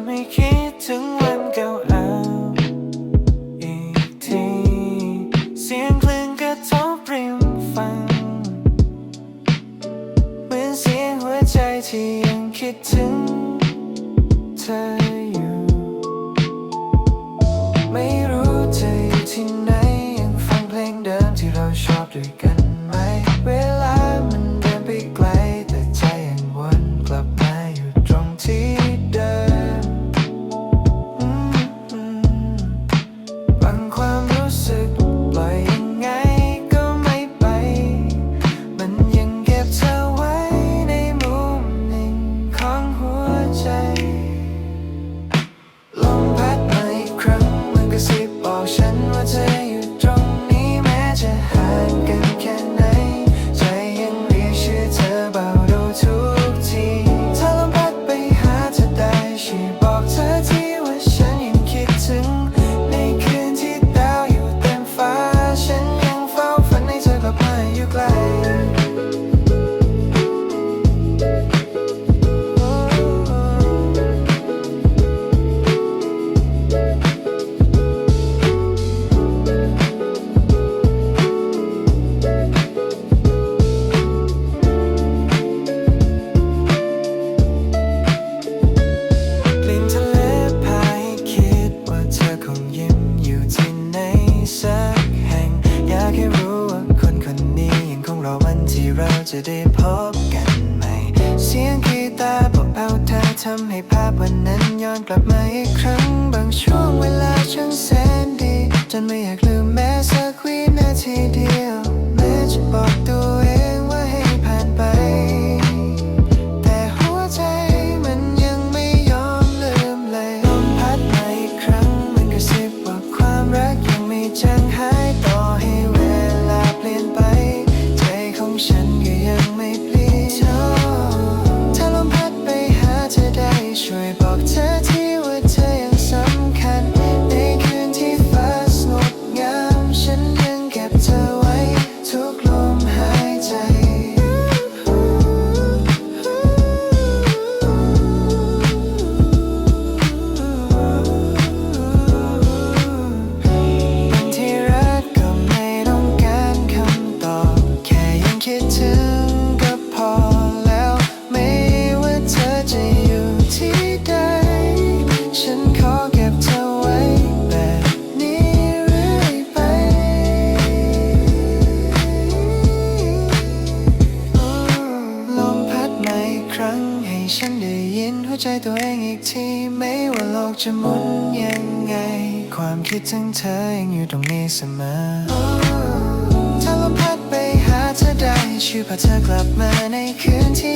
ำให้คิดถึงวันเก่า จะได้พบกันใหม่ เสียงกีตาร์บอกเอาเธอทำให้ภาพวันนั้นย้อนกลับมาอีกครั้ง บางช่วงเวลาช่างแสนดี จนไม่อยากลืมแม้สักวินาทีเดียว แม้จะบอกตัวเองว่าให้ผ่านไป แต่หัวใจมันยังไม่ยอมลืมเลยลมพัดมาอีกครั้ง มันกระซิบว่าความรักยังไม่จาง ถึงก็พอแล้ว ไม่ว่าเธอจะอยู่ที่ใด ฉันขอเก็บเธอไว้แบบนี้เรื่อยไป ลมพัดมาอีกครั้งให้ฉันได้ยินหัวใจตัวเองอีกที ไม่ว่าโลกจะหมุนยังไง ความคิดถึงเธอยังอยู่ตรงนี้เสมอ่พาเธอกลับมาในคืนที่